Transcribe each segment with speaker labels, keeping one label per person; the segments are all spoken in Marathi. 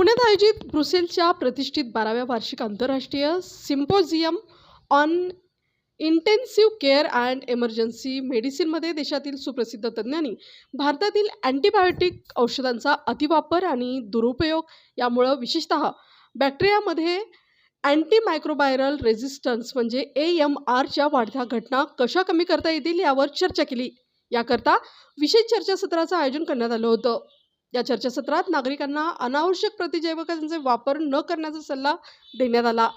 Speaker 1: पुण्यात आयोजित ब्रुसेलच्या प्रतिष्ठित बाराव्या वार्षिक आंतरराष्ट्रीय symposium on intensive care and emergency मेडिसिनमध्ये देशातील सुप्रसिद्ध तज्ज्ञांनी भारतातील अँटीबायोटिक औषधांचा अतिवापर आणि दुरुपयोग यामुळं विशेषतः बॅक्टेरियामध्ये अँटीमायक्रोबायरल रेझिस्टन्स म्हणजे ए एम आरच्या वाढत्या घटना कशा कमी करता येतील यावर चर्चा केली. याकरता विशेष चर्चासत्राचं आयोजन करण्यात आलं होतं. या चर्चासत्रात नागरिकांना अनावश्यक प्रतिजैवकांचे वापर न करण्याचा सल्ला देण्यात आला.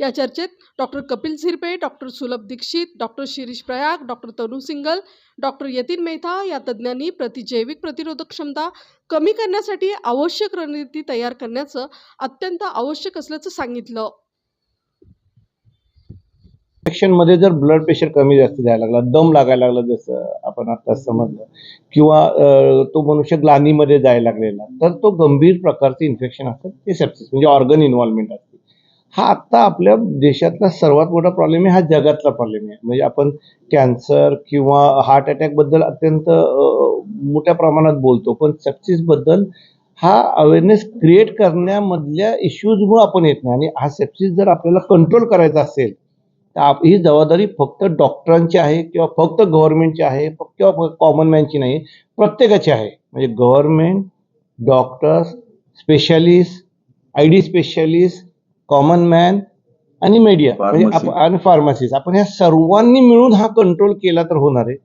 Speaker 1: या चर्चेत doctor Kapil Zirpe doctor Sulabh Dixit doctor Shirish Prayag doctor Tanu Singal doctor Yatin Mehta या तज्ज्ञांनी प्रतिजैविक प्रतिरोधक क्षमता कमी करण्यासाठी आवश्यक रणनीती तयार करण्याचं अत्यंत आवश्यक असल्याचं सांगितलं.
Speaker 2: मध्ये जर ब्लड प्रेशर कमी जास्त जायला लागला दम लागायला लागला जसं आपण आता समजलं किंवा तो मनुष्य ग्लानीमध्ये जायला लागलेला तर तो गंभीर प्रकारचे इन्फेक्शन असतात ते सेप्सिस म्हणजे ऑर्गन इन्व्हॉल्वमेंट असते. हा आत्ता आपल्या देशातला सर्वात मोठा प्रॉब्लेम आहे हा जगातला प्रॉब्लेम आहे. म्हणजे आपण कॅन्सर किंवा हार्ट अटॅकबद्दल अत्यंत मोठ्या प्रमाणात बोलतो पण सेप्सिसबद्दल हा अवेअरनेस क्रिएट करण्यामधल्या इश्यूजमुळे आपण येत नाही. आणि हा सेप्सिस जर आपल्याला कंट्रोल करायचा असेल तर ही जबाबदारी फक्त डॉक्टरांची आहे किंवा फक्त गव्हर्नमेंटची आहे किंवा कॉमन मॅनची नाही प्रत्येकाची आहे. म्हणजे government doctors specialist I D specialist common man आणि मीडिया म्हणजे आणि फार्मसिस्ट आपण ह्या सर्वांनी मिळून हा कंट्रोल केला तर होणार आहे.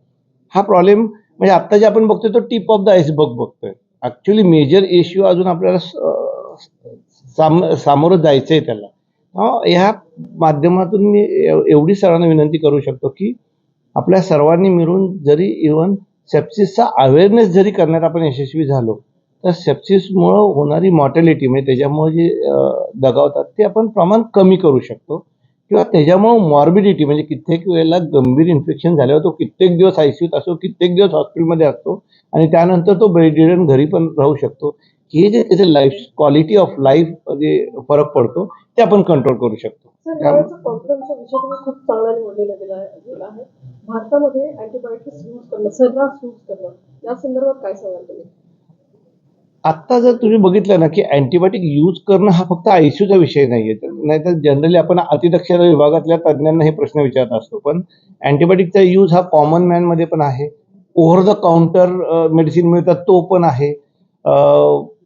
Speaker 2: हा प्रॉब्लेम म्हणजे आता जे आपण बघतोय तो टिप ऑफ द आईसबर्ग बघतोय. ऍक्च्युली मेजर इश्यू अजून आपल्याला सामोरं जायचं आहे त्याला. ह्या माध्यमातून मी एवढी सर्वांना विनंती करू शकतो की आपल्या सर्वांनी मिळून जरी इवन सेप्सिसचा अवेअरनेस जरी करण्यात आपण यशस्वी झालो तर सेप्सिसमुळं होणारी मॉर्टॅलिटी म्हणजे त्याच्यामुळे जे दगावतात ते आपण प्रमाण कमी करू शकतो. किंवा त्याच्यामुळं मॉर्बिडिटी म्हणजे कित्येक वेळेला गंभीर इन्फेक्शन झाल्यावर तो कित्येक दिवस आयसीयूत असतो कित्येक दिवस हॉस्पिटलमध्ये असतो आणि त्यानंतर तो बेडिडन घरी पण राहू शकतो. हे जे त्याचे लाईफ क्वालिटी ऑफ लाईफ जे फरक पडतो ते आपण कंट्रोल करू शकतो.
Speaker 1: खूप चांगला निवडलेला गेला आहे. भारतामध्ये अँटीबायोटिक्स यूज करणं सर्रास यूज करणं या संदर्भात काय सांगाल तुम्ही?
Speaker 2: आत्ता जर तुम्ही बघितलं ना की अँटीबायोटिक यूज करणं हा फक्त आयसीयूचा विषय नाही आहे नाहीतर जनरली आपण अतिदक्षता विभागातल्या तज्ज्ञांना हे प्रश्न विचारत असतो. पण अँटीबायोटिकचा यूज हा कॉमन मॅनमध्ये पण आहे. ओव्हर द काउंटर मेडिसिन मिळतात तो पण आहे.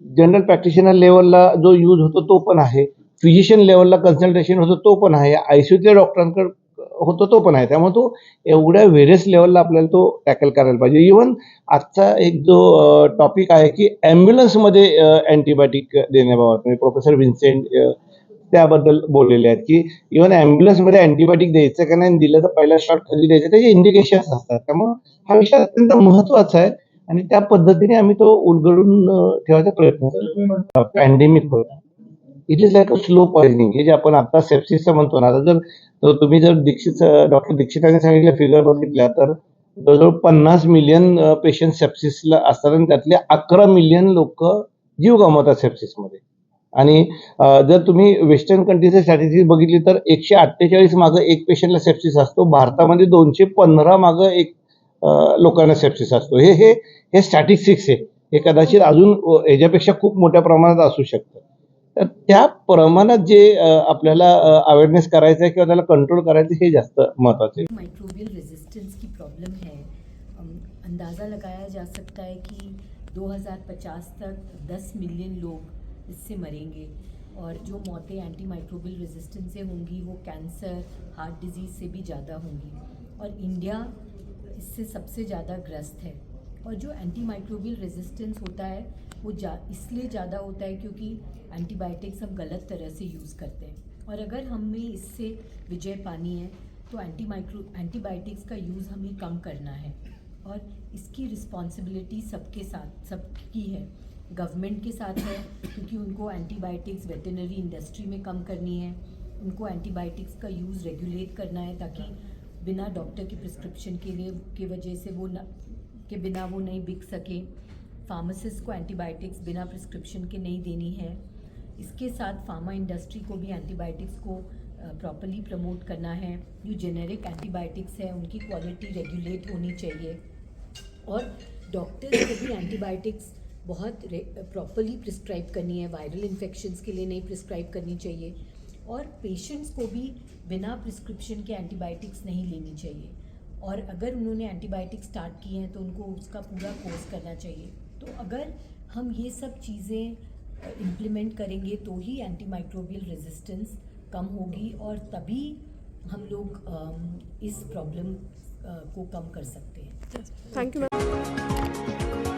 Speaker 2: जनरल प्रॅक्टिशनर लेवलला जो यूज होतो तो पण आहे. फिजिशियन लेवलला कन्सल्टेशन होतो तो पण आहे. आयसीयूतल्या डॉक्टरांकडे होतो तो पण आहे. त्यामुळे तो एवढ्या व्हेरियस लेवलला आपल्याला तो टॅकल करायला पाहिजे. इवन आजचा एक जो टॉपिक आहे की ॲम्ब्युलन्समध्ये अँटीबायोटिक देण्याबाबत. म्हणजे प्रोफेसर विन्सेंट त्याबद्दल बोललेले आहेत की इव्हन ॲम्ब्युलन्समध्ये अँटीबायोटिक द्यायचं का नाही दिलं तर पहिला शॉट कधी द्यायचं त्याचे इंडिकेशन्स असतात. त्यामुळे हा विषय अत्यंत महत्त्वाचा आहे. आणि त्या पद्धतीने आम्ही तो उलगडून ठेवायचा प्रयत्न करतो. पॅन्डेमिक होता. It is like a slow poisoning हे जे आपण आता सेप्सिसचं म्हणतो ना आता जर तुम्ही जर दीक्षित डॉक्टर दीक्षितांनी सांगितलं फिगर बघितल्या तर जवळजवळ पन्नास मिलियन पेशंट सेप्सिसला असतात आणि त्यातले अकरा मिलियन लोक जीव गमावतात सेप्सिसमध्ये आणि जर तुम्ही वेस्टर्न कंट्रीचे स्ट्रॅटेजी बघितली तर एकशे अठ्ठेचाळीस मागं एक पेशंटला सेप्सिस असतो. भारतामध्ये दोनशे पंधरा मागं एक लोकांना सेप्सिस स्टॅटिस्टिक्स हे कदाचित अजून अं, ह्याच्यापेक्षा शकतं. तर त्या प्रमाणात जे अं, करायचं आहे किंवा त्याला कंट्रोल आहे, हे जास्त महत्वाचं आहे.
Speaker 3: माइक्रोबियल रेजिस्टेंस की प्रॉब्लम है. अंदाज़ा लगाया जा सकता है कि 2050 तक 10 मिलियन लोग इससे मरेंगे। और जो मौतें एंटी माइक्रोबियल रेजिस्टेंस से होंगी वो कैंसर हार्ट डिज़ीज़ से भी ज़्यादा होंगी। और इंडिया इससे सबसे ज़्यादा ग्रस्त है। और जो एंटी माइक्रोबियल रेजिस्टेंस होता है, वो जा, इसलिए ज़्यादा होता है क्योंकि एंटीबायोटिक्स हम गलत तरह से यूज़ करते हैं। और अगर हमें इससे विजय पानी है तो एंटी माइक्रो एंटीबायोटिक्स का यूज़ हमें कम करना है। और इसकी रिस्पॉन्सिबिलिटी सबके साथ, सबकी है। गवर्नमेंट के साथ है, क्योंकि उनको एंटीबायोटिक्स वेटनरी इंडस्ट्री में कम करनी है। उनको एंटीबायोटिक्स का यूज़ रेगुलेट करना है ताकि बिना डॉक्टर की प्रिस्क्रिप्शन के लिए की वजह से वो न, के बिना वो नहीं बिक सके। फार्मासिस्ट को एंटीबायोटिक्स बिना प्रिस्क्रिप्शन के नहीं देनी है। इसके साथ फार्मा इंडस्ट्री को भी एंटीबायोटिक्स को प्रॉपरली प्रमोट करना है। जो जेनेरिक एंटीबायोटिक्स है, उनकी क्वालिटी रेगुलेट होनी चाहिए। और डॉक्टर्स को भी एंटीबायोटिक्स बहुत प्रॉपरली प्रिस्क्राइब करनी है। वायरल इन्फेक्शंस के लिए नहीं प्रिस्क्राइब करनी चाहिए। और पेशेंट्स को भी बिना प्रिस्क्रिप्शन के एंटीबायोटिक्स नहीं लेनी चाहिए। और अगर उन्होंने एंटीबायोटिक्स स्टार्ट किए हैं तो उनको उसका पूरा कोर्स करना चाहिए। तो अगर हम ये सब चीज़ें इम्प्लीमेंट करेंगे तो ही एंटी माइक्रोबियल रेजिस्टेंस कम होगी और तभी हम लोग इस प्रॉब्लम को कम कर सकते हैं।
Speaker 1: Thank you ma'am